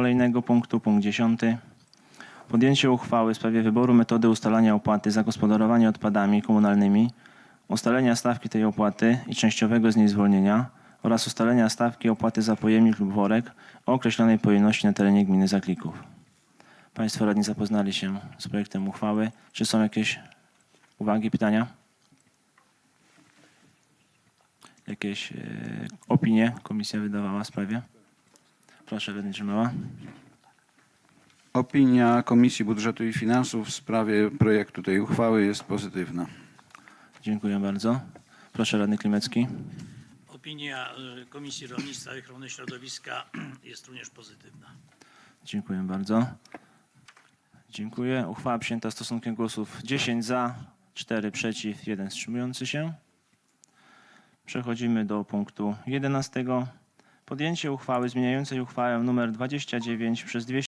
kolejnego punktu, punkt 10. Podjęcie uchwały w sprawie wyboru metody ustalania opłaty za gospodarowanie odpadami komunalnymi, ustalenia stawki tej opłaty i częściowego z niej zwolnienia oraz ustalenia stawki opłaty za pojemnik lub worek o określonej pojemności na terenie gminy Zaklików. Państwo radni zapoznali się z projektem uchwały. Czy są jakieś uwagi, pytania? Jakieś e, opinie komisja wydawała w sprawie? Proszę, radny Drzymała. Opinia Komisji Budżetu i Finansów w sprawie projektu tej uchwały jest pozytywna. Dziękuję bardzo. Proszę, radny Klimecki. Opinia y, Komisji Rolnictwa i Ochrony Środowiska jest również pozytywna. Dziękuję bardzo. Dziękuję. Uchwała przyjęta stosunkiem głosów 10 za, 4 przeciw, 1 wstrzymujący się. Przechodzimy do punktu 11. Podjęcie uchwały zmieniającej uchwałę nr 29 przez 200